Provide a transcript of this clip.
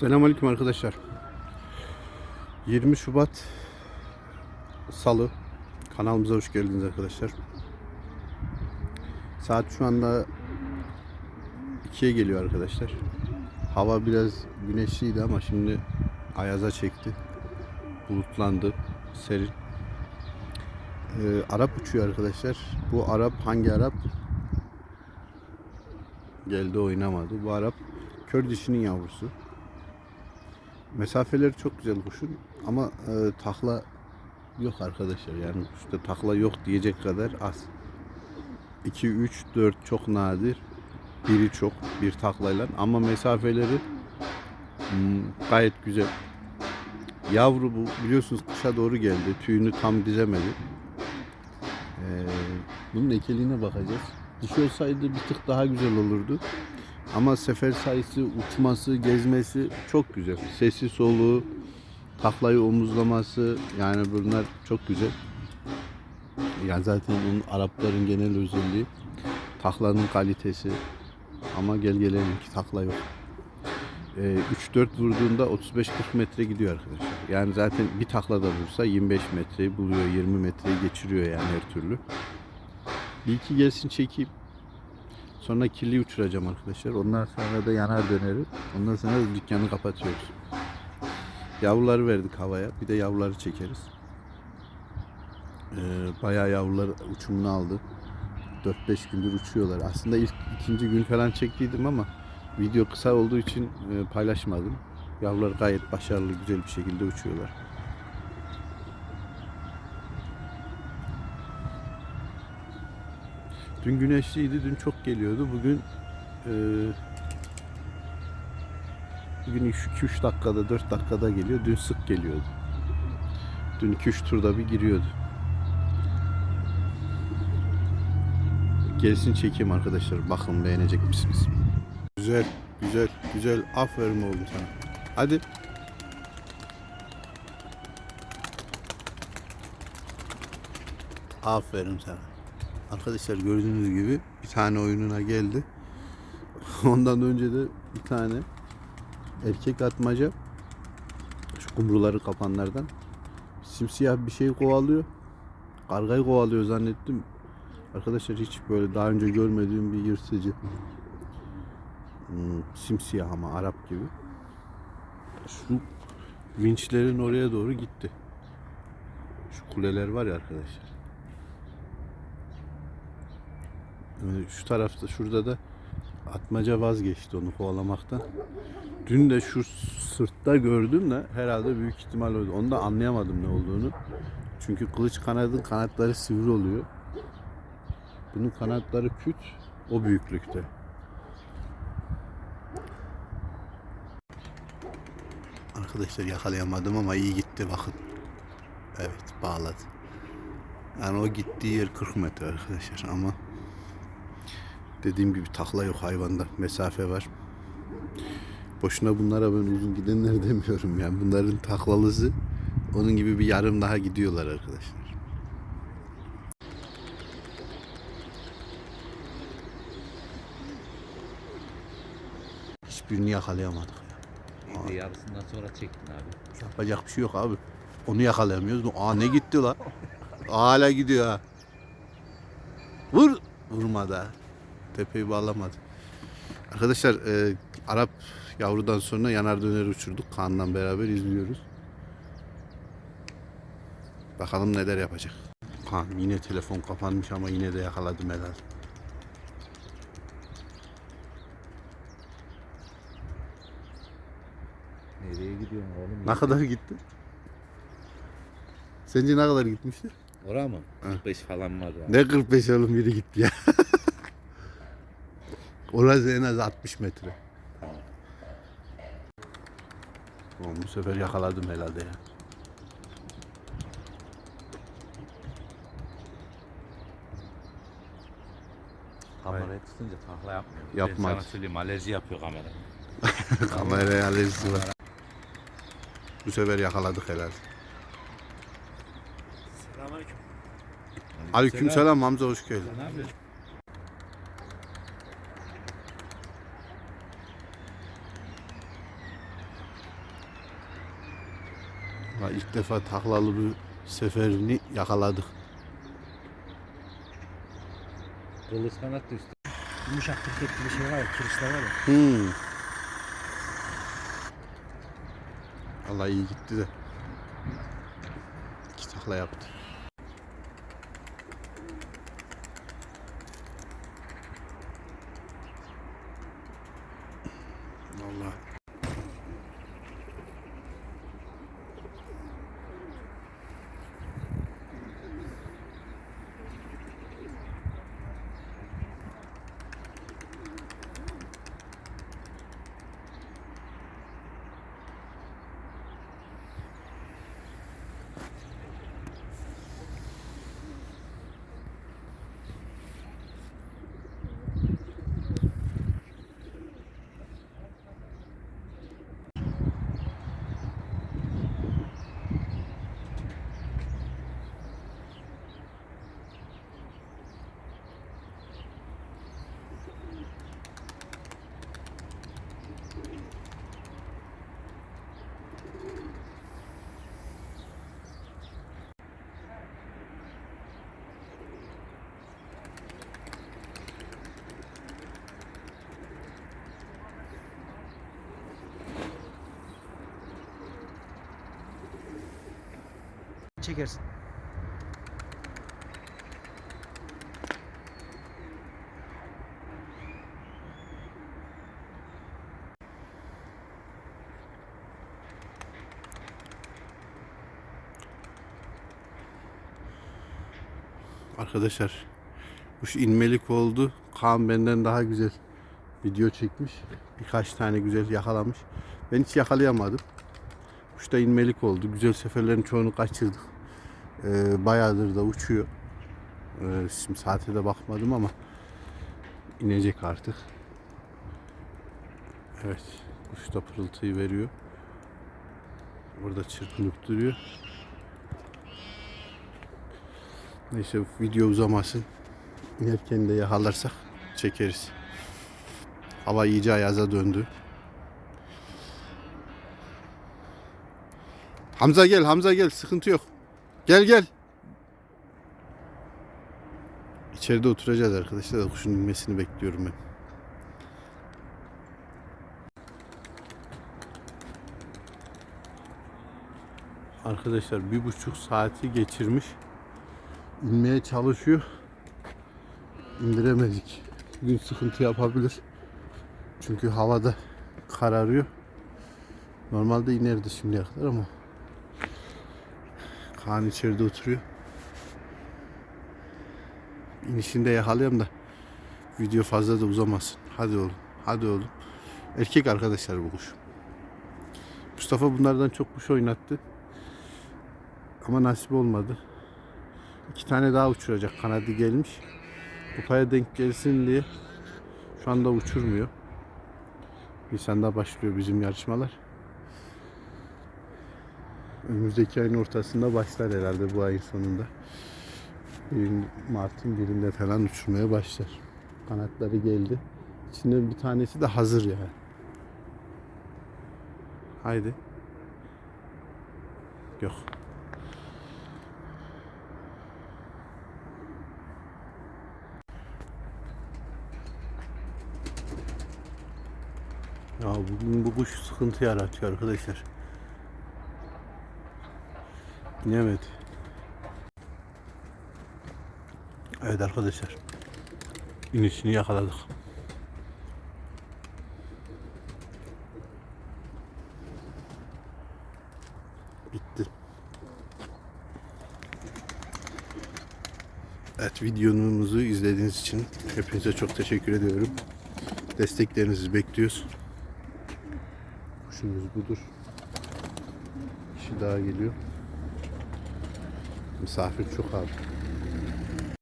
Selamünaleyküm arkadaşlar. 20 Şubat Salı kanalımıza hoş geldiniz arkadaşlar. Saat şu anda 2'ye geliyor arkadaşlar. Hava biraz güneşliydi ama şimdi ayaza çekti. Bulutlandı. Serin. Ee, Arap uçuyor arkadaşlar. Bu Arap hangi Arap? Geldi oynamadı. Bu Arap kör dişinin yavrusu. Mesafeleri çok güzel kuşun ama e, takla yok arkadaşlar. Yani işte takla yok diyecek kadar az. 2, 3, 4 çok nadir. Biri çok bir taklayla ama mesafeleri hmm, gayet güzel. Yavru bu biliyorsunuz kışa doğru geldi. Tüyünü tam dizemedi. Ee, bunun ekeliğine bakacağız. Dişi olsaydı bir tık daha güzel olurdu. Ama sefer sayısı, uçması, gezmesi çok güzel. Sesi soluğu, taklayı omuzlaması yani bunlar çok güzel. Yani zaten onun Arapların genel özelliği taklanın kalitesi. Ama gel gelelim ki takla yok. Ee, 3-4 vurduğunda 35-40 metre gidiyor arkadaşlar. Yani zaten bir takla da vursa 25 metreyi buluyor, 20 metreyi geçiriyor yani her türlü. Bir iki gelsin çekeyim. Sonra kirli uçuracağım arkadaşlar. Ondan sonra da yanar dönerim. Ondan sonra da dükkanı kapatıyoruz. Yavruları verdik havaya. Bir de yavruları çekeriz. Ee, bayağı yavrular uçumunu aldı. 4-5 gündür uçuyorlar. Aslında ilk ikinci gün falan çektiydim ama video kısa olduğu için e, paylaşmadım. Yavrular gayet başarılı, güzel bir şekilde uçuyorlar. Dün güneşliydi, dün çok geliyordu. Bugün e, bugün 2-3 dakikada, 4 dakikada geliyor. Dün sık geliyordu. Dün 2-3 turda bir giriyordu. Gelsin çekeyim arkadaşlar. Bakın beğenecek misiniz? Güzel, güzel, güzel. Aferin oğlum sana. Hadi. Aferin sana. Arkadaşlar gördüğünüz gibi bir tane oyununa geldi. Ondan önce de bir tane erkek atmaca şu kumruları kapanlardan simsiyah bir şey kovalıyor. Kargayı kovalıyor zannettim. Arkadaşlar hiç böyle daha önce görmediğim bir yırtıcı. Hmm, simsiyah ama Arap gibi. Şu vinçlerin oraya doğru gitti. Şu kuleler var ya arkadaşlar. Ee, Şu tarafta şurada da atmaca vazgeçti onu kovalamaktan. Dün de şu sırtta gördüm de herhalde büyük ihtimal oydu. Onu da anlayamadım ne olduğunu. Çünkü kılıç kanadın kanatları sivri oluyor. Bunun kanatları küt o büyüklükte. Arkadaşlar yakalayamadım ama iyi gitti bakın. Evet bağladı. Yani o gittiği yer 40 metre arkadaşlar ama dediğim gibi takla yok hayvanda. Mesafe var. Boşuna bunlara ben uzun gidenler demiyorum yani. Bunların taklalısı onun gibi bir yarım daha gidiyorlar arkadaşlar. Hiçbirini yakalayamadık ya. De yarısından sonra çektin abi. Yapacak bir şey yok abi. Onu yakalayamıyoruz. Aa ne gitti la? Hala gidiyor ha. Vur. Vurmadı ha. Tepeyi bağlamadı. Arkadaşlar e, Arap yavrudan sonra yanar döner uçurduk. Kaan'la beraber izliyoruz. Bakalım neler yapacak. Kaan yine telefon kapanmış ama yine de yakaladım herhalde. Nereye gidiyorsun oğlum? Ne kadar gitti? Sence ne kadar gitmişti? Ora mı? 45 falan var ya. Ne 45 oğlum biri gitti ya. Orası en az 60 metre. Oğlum bu sefer yakaladım herhalde ya. Kamerayı tutunca takla yapmıyor. Yapmaz. Ben sana söyleyeyim alerji yapıyor kamera. Kameraya alerjisi var. Bu sefer yakaladık herhalde. Selamünaleyküm. Aleykümselam Hamza hoş geldin. Ne yapıyorsun? Valla ilk defa taklalı bir seferini yakaladık. Kılıç kanat düştü. Yumuşak kriket gibi şey var ya, kirişler var ya. Hmm. Allah iyi gitti de. İki takla yaptı. Çekersin. Arkadaşlar kuş inmelik oldu. Kaan benden daha güzel video çekmiş. Birkaç tane güzel yakalamış. Ben hiç yakalayamadım. Kuş da inmelik oldu. Güzel seferlerin çoğunu kaçırdık. Ee, bayağıdır da uçuyor. Ee, şimdi saate de bakmadım ama inecek artık. Evet. Kuş da pırıltıyı veriyor. Burada çırpınıp duruyor. Neyse video uzamasın. İnerken de yakalarsak çekeriz. Hava iyice ayaza döndü. Hamza gel, Hamza gel. Sıkıntı yok. Gel gel. İçeride oturacağız arkadaşlar. da Kuşun inmesini bekliyorum ben. Arkadaşlar bir buçuk saati geçirmiş inmeye çalışıyor. İndiremedik. Bugün sıkıntı yapabilir. Çünkü havada kararıyor. Normalde inerdi şimdiye kadar ama Kaan içeride oturuyor. İnişinde yakalayayım da video fazla da uzamasın. Hadi oğlum. Hadi oğlum. Erkek arkadaşlar bu kuş. Mustafa bunlardan çok kuş oynattı. Ama nasip olmadı. İki tane daha uçuracak kanadı gelmiş. Kupaya denk gelsin diye şu anda uçurmuyor. Nisan'da başlıyor bizim yarışmalar. Önümüzdeki ayın ortasında başlar herhalde bu ayın sonunda. Mart'ın birinde falan uçurmaya başlar. Kanatları geldi. İçinden bir tanesi de hazır yani. Haydi. Yok. Ya bugün bu kuş sıkıntı yaratıyor arkadaşlar. İnemedi. Evet arkadaşlar. İnişini yakaladık. Bitti. Evet videomuzu izlediğiniz için hepinize çok teşekkür ediyorum. Desteklerinizi bekliyoruz. Kuşumuz budur. Kişi daha geliyor. Misafir çok abi.